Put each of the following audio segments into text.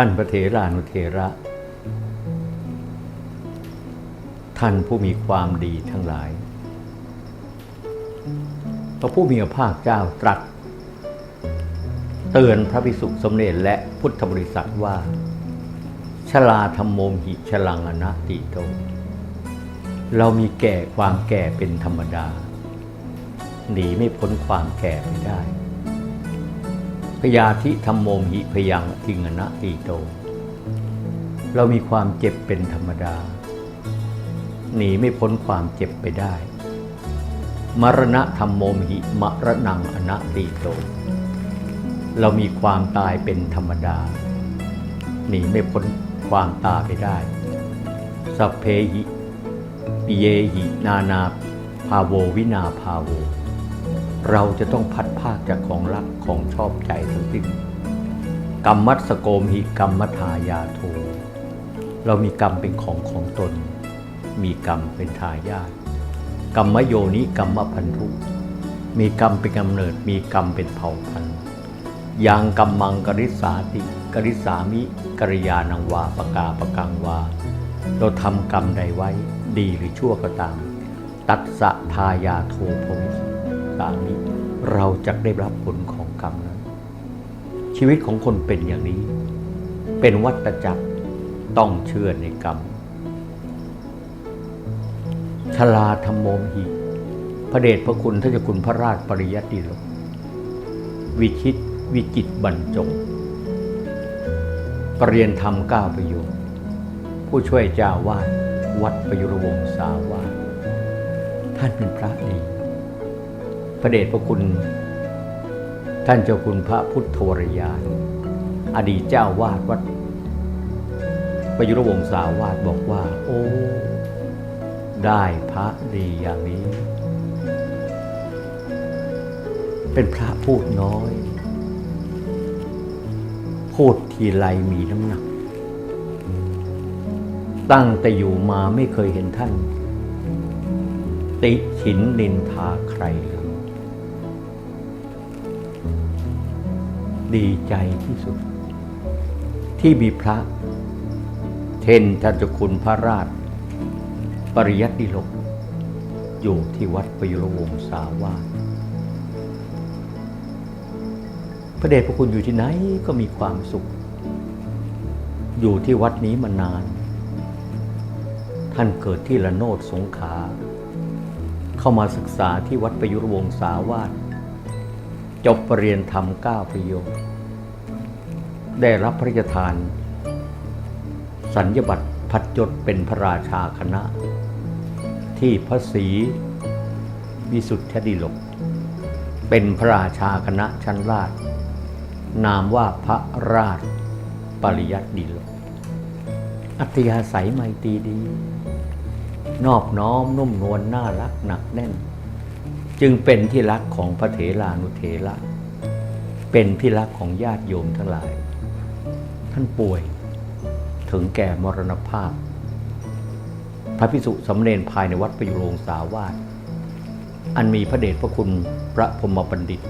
ท่านพระเถรานุเถระ ท่านผู้มีความดีทั้งหลาย พระผู้มีพระภาคเจ้าตรัส เตือนพระภิกษุสมเด็จและพุทธบริษัทว่า ชลาธรรมโมหิชลังอนัตติโต เรามีแก่ความแก่เป็นธรรมดา หนีไม่พ้นความแก่ไม่ได้ พยาธิธรรมโมหิพยังทิงนะตีโต เรามีความเจ็บเป็นธรรมดา หนีไม่พ้นความเจ็บไปได้ มรณะธรรมโมหิมรณังอนะตีโต เรามีความตายเป็นธรรมดา หนีไม่พ้นความตายไปได้ สัพเพหิปิเยหินานาภาโววินาภาโว เราจะต้องพัดภาคจากของรักของชอบใจทั้งสิ้นกรรมมัสโกมหิกรรมทายาโทเรามีกรรมเป็นของของตน มีกรรมเป็นทายาทกรรมโยนิกรรมพันธุ มีกรรมเป็นกำเนิด มีกรรมเป็นเผ่าพันธุ์ยางกรรมังกริสาติกริสามิกริยานังวาปกาปกังวา เราทำกรรมใดไว้ ดีหรือชั่วก็ตาม ตัดสะทายาโทโพมิสามิเราจะได้รับผลของกรรมนั้น ชีวิตของคนเป็นอย่างนี้ เป็นวัฏจักรต้องเชื่อในกรรมชลาธรรมโมหิพระเดชพระคุณท่านเจ้าคุณพระราชปริยัติโลกวิชิตวิจิตบรรจงปรริยนธรรมก้าประโยชน์ ผู้ช่วยเจ้าวาดวัดประยุรวงศาวาสท่านเป็นพระดี พระเดชพระคุณ ท่านเจ้าคุณพระพุทธวรยาน อดีตเจ้าวาดวัดประยุรวงศาวาสบอกว่า โอ้ ได้พระดีอย่างนี้ เป็นพระพูดน้อย พูดทีไรมีน้ำหนัก ตั้งแต่อยู่มาไม่เคยเห็นท่าน ติฉินนินทาใครเลย ดีใจที่สุด ที่มีพระเช่นท่านเจ้าคุณพระราช ปริยัติลก อยู่ที่วัดประยุรวงศาวาสพระเดชพระคุณอยู่ที่ไหนก็มีความสุข อยู่ที่วัดนี้มานาน ท่านเกิดที่ละโนดสงขา เข้ามาศึกษาที่วัดประยุรวงศาวาส จบปรริญญาธรรมเก้าประโยค ได้รับพระราชทาน สัญญบัตรพัดยศเป็นพระราชาคณะ ที่พระศรีวิสุทธิดิลก เป็นพระราชาคณะชั้นราช นามว่าพระราชปริยัติดิลก อัธยาศัยไมตรีดี นอบน้อมนุ่มนวลน่ารักหนักแน่น จึงเป็นที่รักของพระเถรานุเถระเป็นที่รักของญาติโยมทั้งหลาย ท่านป่วยถึงแก่มรณภาพ พระพิสุสำเร็จภายในวัดประยุโรงสาวาสอันมีพระเดชพระคุณพระพรมบัณฑิต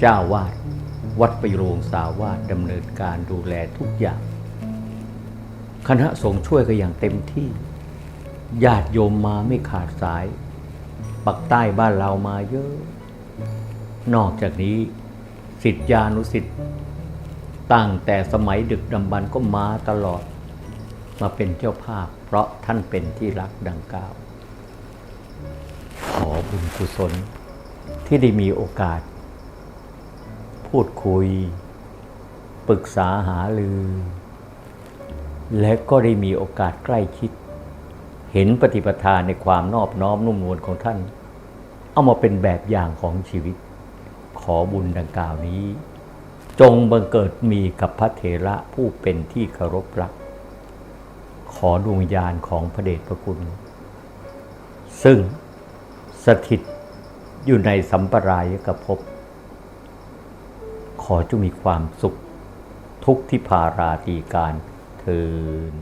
เจ้าวาดวัดประยุโรงสาวาสดำเนินการดูแลทุกอย่าง คณะสงฆ์ช่วยกันอย่างเต็มที่ ญาติโยมมาไม่ขาดสาย ปักใต้บ้านเรามาเยอะ นอกจากนี้สิทธิานุสิทธิ์ตั้งแต่สมัยดึกดำบรรพ์ก็มาตลอด มาเป็นเจ้าภาพ เพราะท่านเป็นที่รักดังกล่าว ขอบุญกุศลที่ได้มีโอกาส พูดคุย ปรึกษาหาลือ และก็ได้มีโอกาสใกล้ชิด เห็นปฏิปทาในความนอบน้อมนุ่มนวลของท่าน เอามาเป็นแบบอย่างของชีวิต ขอบุญดังกล่าวนี้ จงบังเกิดมีกับพระเถระผู้เป็นที่เคารพรัก ขอดวงวิญญาณของพระเดชพระคุณ ซึ่งสถิตอยู่ในสัมปรายกภพขอจงมีความสุขทุกที่พาราตีการเทิน